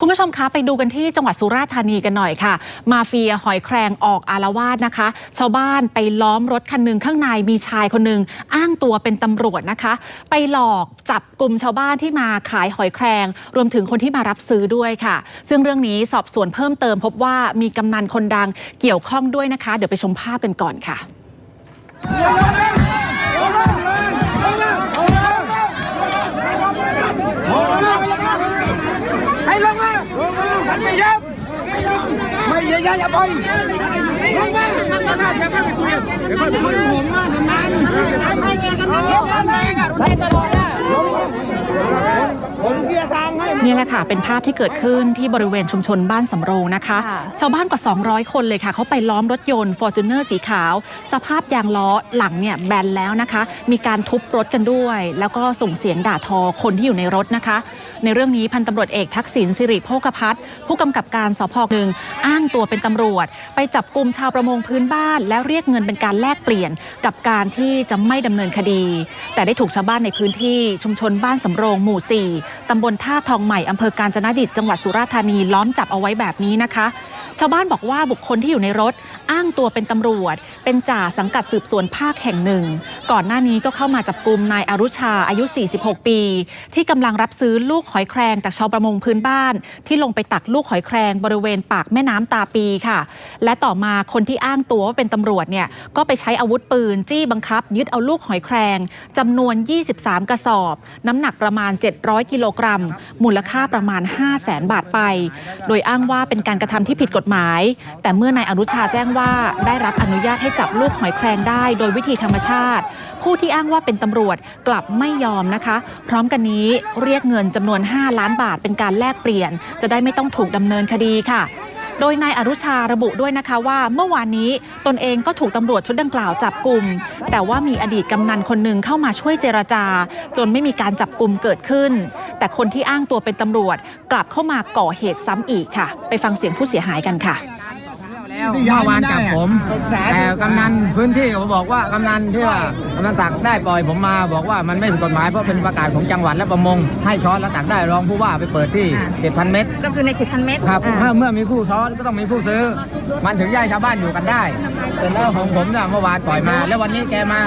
คุณผู้ชมคะไปดูกันที่จังหวัดสุราษฎร์ธานีกันหน่อยค่ะ มาเฟียหอยแครงออกอารวาสนะคะ ชาวบ้านไปล้อมรถคันหนึ่งข้างในมีชายคนหนึ่งอ้างตัวเป็นตำรวจนะคะ ไปหลอกจับกลุ่มชาวบ้านที่มาขายหอยแครง รวมถึงคนที่มารับซื้อด้วยค่ะ ซึ่งเรื่องนี้สอบสวนเพิ่มเติม พบว่ามีกำนันคนดังเกี่ยวข้องด้วยนะคะ เดี๋ยวไปชมภาพกันก่อนค่ะ ให้ลงมาฉัน ไม่ยอมไม่ยอมอย่าไปลงมาลงมาอย่ไปคุยอย่ไปชนผมว่าทำไมใช่ตลอดนะผมเคลียร์ทางให้นี่แหละค่ะ เป็นภาพที่เกิดขึ้นที่บริเวณชุมชนบ้านสำโรงนะคะค่ะชาวบ้านกว่า 200 คนเลยค่ะ เขาไปล้อมรถยนต์ f o r t u n e r สีขาว สภาพยางล้อหลังเนี่ยแบนแล้วนะคะ มีการทุบรถกันด้วย แล้วก็ส่งเสียงด่าทอคนที่อยู่ในรถนะคะ ในเรื่องนี้พันตำรวจเอกทักษิณสิริโภคพัฒน์ผู้กำกับการสพหนึ่งอ้างตัวเป็นตำรวจ ไปจับกลุ่มชาวประมงพื้นบ้าน แล้วเรียกเงินเป็นการแลกเปลี่ยนกับการที่จะไม่ดำเนินคดี แต่ได้ถูกชาวบ้านในพื้นที่ชุมชนบ้านสำโรงหมู่ 4 ตำบลท่าทองใหม่อำเภอกาญจนดิตจังหวัดสุราษฎร์ธานีล้อมจับเอาไว้แบบนี้นะคะ ชาวบ้านบอกว่าบุคคลที่อยู่ในรถอ้างตัวเป็นตำรวจ เป็นจ่าสังกัดสืบสวนภาคแห่งหนึ่ง ก่อนหน้านี้ก็เข้ามาจับกลุ่มนายอรุชาอายุ 46 ปี ที่กำลังรับซื้อลูกหอยแครงจากชาวประมงพื้นบ้าน ที่ลงไปตักลูกหอยแครงบริเวณปากแม่น้ำตาปีค่ะ และต่อมาคนที่อ้างตัวว่าเป็นตำรวจเนี่ยก็ไปใช้อาวุธปืน จี้บังคับ ยึดเอาลูกหอยแครงจำนวน 23 กระสอบ น้ำหนักประมาณ 700 กิโลกรัม มูลค่าประมาณ 5 0 0แสนบาทไป โดยอ้างว่าเป็นการกระทำที่ผิดกฎหมาย แต่เมื่อนายอนุชาแจ้งว่าได้รับอนุญาตให้จับลูกหอยแครงได้โดยวิธีธรรมชาติ ผู้ที่อ้างว่าเป็นตำรวจกลับไม่ยอมนะคะ พร้อมกันนี้เรียกเงินจำนวน 5 ล้านบาทเป็นการแลกเปลี่ยน จะได้ไม่ต้องถูกดำเนินคดีค่ะ โดยนายอรุชาระบุด้วยนะคะว่าเมื่อวานนี้ตนเองก็ถูกตำรวจชุดดังกล่าวจับกลุ่ม แต่ว่ามีอดีตกำนันคนหนึ่งเข้ามาช่วยเจรจา จนไม่มีการจับกลุ่มเกิดขึ้น แต่คนที่อ้างตัวเป็นตำรวจกลับเข้ามาก่อเหตุซ้ำอีกค่ะ ไปฟังเสียงผู้เสียหายกันค่ะ แล้วเมื่อวานจับผม แต่กำนันพื้นที่เขาบอกว่ากำนันที่ว่ากำนันตักได้ปล่อยผมมาบอกว่ามันไม่ผิดกฎหมายเพราะเป็นประกาศของจังหวัดและประมง ให้ช้อนแล้วตักได้รองผู้ว่าไปเปิดที่7,000เมตรก็คือในเขตพันเมตรครับอ่าถ้าเมื่อมีผู้ช้อนก็ต้องมีผู้ซื้อ มันถึงจะให้ชาวบ้านอยู่กันได้เสร็จแล้วของผมเนี่ยเมื่อวานปล่อยมา แล้ววันนี้แกมา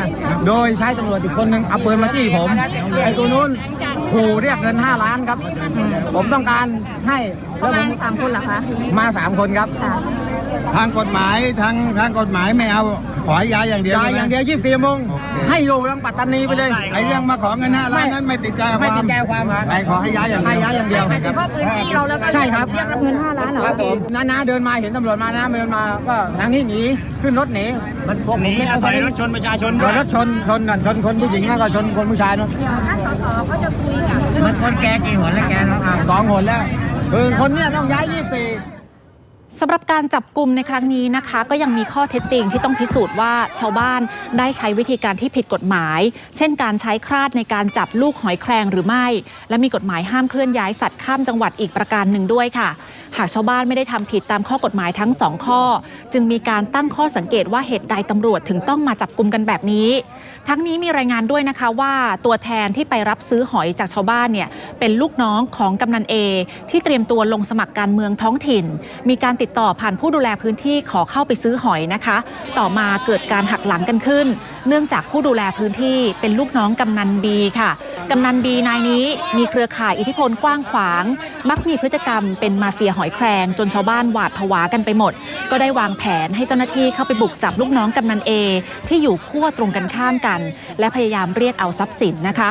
โดยใช้ตำรวจอีกคนนึงเอาปืนมาจี้ผมไอ้ตัวนู้นขู่เรียกเงิน 5 ล้านครับ ผมต้องการให้ปแล้ระวผมมาณสามคนเหรอคะ มาสามคนครับค่ะ ทางกฎหมายทางทางกฎหมายไม่เอาขอให้ย้ายอย่างเดียวจ่ายอย่างเดียวยี่สิบสี่โมงให้อยู่ทั้งปัตตานีไปเลย ไอ้เรื่องมาขอเงินห้าล้านนั้นไม่ติดใจความไม่ติดใจความครับไม่ขอให้ย้ายอย่างเดีให้ยวย้ายอย่างเดียว หมายถึงพ่อปืนจี้เราแล้วก็ใช่ครับ เรียกรับเงินห้าล้านเหรอครับผมน้าน้าเดินมาเห็นตำรวจมาน้าเดินมาก็ทางนี้หนีขึ้นรถหนีมันพวกผมไม่เอาถอยรถชนประชาชนโดด้วยนรถชนชนกันชนคนผู้หญิงแล้วก็ชนคนผู้ชายเนาะ เดี๋ยวถ้าสสเขาจะคุยกับ มันคนแกกี่หนแล้วแกเนาะสองหนแล้วคือคนเนี้ยต้องย้ายยี่สี่ สำหรับการจับกลุ่มในครั้งนี้นะคะ ก็ยังมีข้อเท็จจริงที่ต้องพิสูจน์ว่าชาวบ้านได้ใช้วิธีการที่ผิดกฎหมาย เช่นการใช้คราดในการจับลูกหอยแครงหรือไม่ และมีกฎหมายห้ามเคลื่อนย้ายสัตว์ข้ามจังหวัดอีกประการหนึ่งด้วยค่ะ หากชาวบ้านไม่ได้ทำผิดตามข้อกฎหมายทั้งสองข้อ จึงมีการตั้งข้อสังเกตว่าเหตุใดตำรวจถึงต้องมาจับกลุ่มกันแบบนี้ ทั้งนี้มีรายงานด้วยนะคะว่าตัวแทนที่ไปรับซื้อหอยจากชาวบ้านเนี่ยเป็นลูกน้องของกำนันเอที่เตรียมตัวลงสมัครการเมืองท้องถิ่น มีการติดต่อผ่านผู้ดูแลพื้นที่ขอเข้าไปซื้อหอยนะคะ ต่อมาเกิดการหักหลังกันขึ้น เนื่องจากผู้ดูแลพื้นที่เป็นลูกน้องกำนันบีค่ะ กำนันบีนายนี้มีเครือข่ายอิทธิพลกว้างขวาง มักมีพฤติกรรมเป็นมาเฟียหอยแครงจนชาวบ้านหวาดผวากันไปหมด ก็ได้วางแผนให้เจ้าหน้าที่เข้าไปบุกจับลูกน้องกำนันเอที่อยู่ขั้วตรงกันข้ามกัน และพยายามเรียกเอาทรัพย์สินนะคะ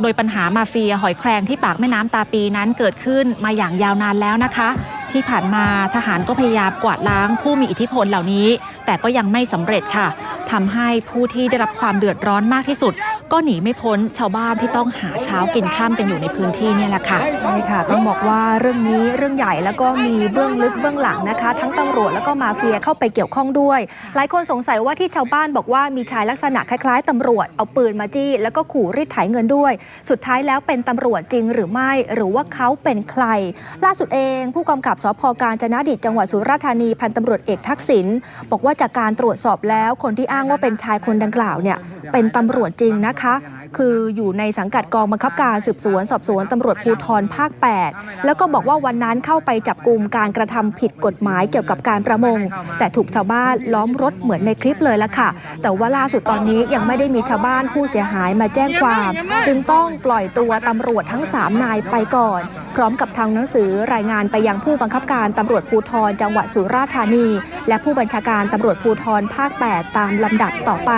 โดยปัญหามาเฟียหอยแครงที่ปากแม่น้ำตาปีนั้นเกิดขึ้นมาอย่างยาวนานแล้วนะคะ ที่ผ่านมาทหารก็พยายามกวาดล้างผู้มีอิทธิพลเหล่านี้ แต่ก็ยังไม่สำเร็จค่ะทำให้ผู้ที่ได้รับความเดือดร้อนมากที่สุด ก็หนีไม่พ้นชาวบ้านที่ต้องหาเช้ากินข้ามกันอยู่ในพื้นที่เนี่ยแหละค่ะใช่ค่ะ ต้องบอกว่าเรื่องนี้เรื่องใหญ่แล้วก็มีเบื้องลึกเบื้องหลังนะคะ ทั้งตำรวจแล้วก็มาเฟียเข้าไปเกี่ยวข้องด้วย หลายคนสงสัยว่าที่ชาวบ้านบอกว่ามีชายลักษณะคล้ายๆตำรวจเอาปืนมาจี้ แล้วก็ขู่รีดไถเงินด้วย สุดท้ายแล้วเป็นตำรวจจริงหรือไม่ หรือว่าเขาเป็นใคร ล่าสุดเอง ผู้กำกับสพการจนดิตจังหวัดสุราษฎร์ธานีพันตำรวจเอกทักษิณบอกว่าจากการตรวจสอบแล้วคนที่อ้างว่าเป็นชายคนดังกล่าวเนี่ย เป็นตำรวจจริงนะคะ คืออยู่ในสังกัดกองบังคับการสืบสวน สอบสวนตำรวจภูธรภาค 8 แล้วก็บอกว่าวันนั้นเข้าไปจับกลุ่มการกระทำผิดกฎหมายเกี่ยวกับการประมง แต่ถูกชาวบ้านล้อมรถเหมือนในคลิปเลยละค่ะ แต่ว่าล่าสุดตอนนี้ยังไม่ได้มีชาวบ้านผู้เสียหายมาแจ้งความ จึงต้องปล่อยตัวตำรวจทั้ง 3 นายไปก่อน พร้อมกับทางหนังสือรายงานไปยังผู้บังคับการตำรวจภูธรจังหวัดสุราษฎร์ธานี และผู้บัญชาการตำรวจภูธรภาค 8 ตามลำดับต่อไป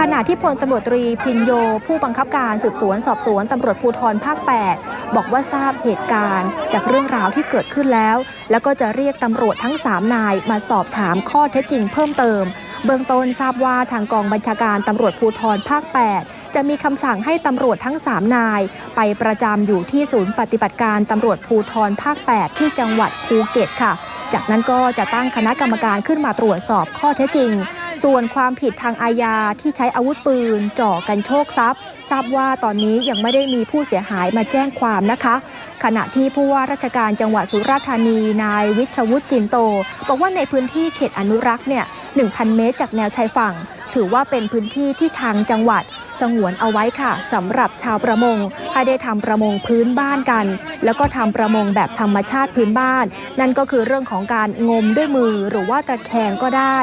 ขณะที่พลตำรวจตรีพินโยผู้บังคับการสืบสวนสอบสวนตำรวจภูธรภาค 8 บอกว่าทราบเหตุการณ์ จากเรื่องราวที่เกิดขึ้นแล้ว แล้วก็จะเรียกตำรวจทั้ง 3 นายมาสอบถามข้อเท็จจริงเพิ่มเติม เบื้องต้นทราบว่าทางกองบัญชาการตำรวจภูธรภาค 8 จะมีคำสั่งให้ตำรวจทั้ง 3 นาย ไปประจำอยู่ที่ศูนย์ปฏิบัติการตำรวจภูธรภาค 8 ที่จังหวัดภูเก็ตค่ะ จากนั้นก็จะตั้งคณะกรรมการขึ้นมาตรวจสอบข้อเท็จจริง ส่วนความผิดทางอาญาที่ใช้อาวุธปืนจ่อกันโชคทรัพย์ ทราบว่าตอนนี้ยังไม่ได้มีผู้เสียหายมาแจ้งความนะคะ ขณะที่ผู้ว่าราชการจังหวัดสุราษฎร์ธานีนายวิชวุฒิจินโต บอกว่าในพื้นที่เขตอนุรักษ์เนี่ย1,000 เมตรจากแนวชายฝั่ง ถือว่าเป็นพื้นที่ที่ทางจังหวัด สงวนเอาไว้ค่ะสำหรับชาวประมงให้ได้ทำประมงพื้นบ้านกัน แล้วก็ทำประมงแบบธรรมชาติพื้นบ้าน นั่นก็คือเรื่องของการงมด้วยมือหรือว่าตะแคงก็ได้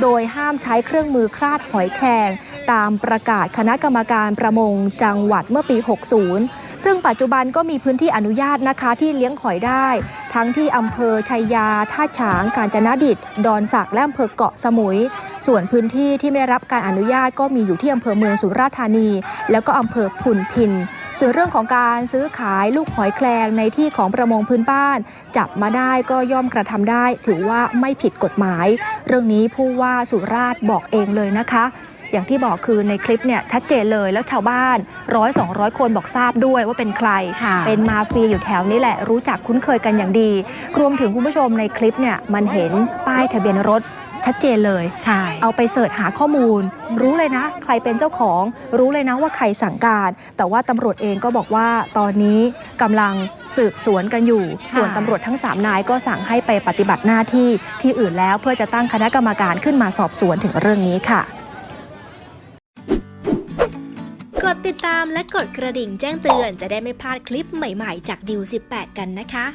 โดยห้ามใช้เครื่องมือคลาดหอยแครงตามประกาศคณะกรรมการประมงจังหวัดเมื่อปี 60 ซึ่งปัจจุบันก็มีพื้นที่อนุญาตนะคะที่เลี้ยงหอยได้ ทั้งที่อำเภอชัยยา ท่าฉาง กาญจนดิต ดอนสักและอำเภอเกาะสมุย ส่วนพื้นที่ที่ไม่ได้รับการอนุญาตก็มีอยู่ที่อำเภอเมืองสุราษฎร์ธานี แล้วก็อำเภอพุนพิน ส่วนเรื่องของการซื้อขายลูกหอยแครงในที่ของประมงพื้นบ้าน จับมาได้ก็ย่อมกระทำได้ ถือว่าไม่ผิดกฎหมาย เรื่องนี้ผู้ว่าสุราษฎร์บอกเองเลยนะคะ อย่างที่บอกคือในคลิปเนี่ยชัดเจนเลยแล้วชาวบ้านร้อยสองร้อยคนบอกทราบด้วยว่าเป็นใครค่ะเป็นมาเฟียอยู่แถวนี้แหละ รู้จักคุ้นเคยกันอย่างดี รวมถึงคุณผู้ชมในคลิปเนี่ยมันเห็นป้ายทะเบียนรถชัดเจนเลย ใช่ เอาไปเสิร์ชหาข้อมูล รู้เลยนะ ใครเป็นเจ้าของ รู้เลยนะว่าใครสั่งการ แต่ว่าตำรวจเองก็บอกว่าตอนนี้กำลังสืบสวนกันอยู่ ส่วนตำรวจทั้ง 3 นายก็สั่งให้ไปปฏิบัติหน้าที่ที่อื่นแล้วเพื่อจะตั้งคณะกรรมการขึ้นมาสอบสวนถึงเรื่องนี้ค่ะามและกดกระดิ่งแจ้งเตือนจะได้ไม่พลาดคลิปใหม่ๆ จากดิว18 กันนะคะ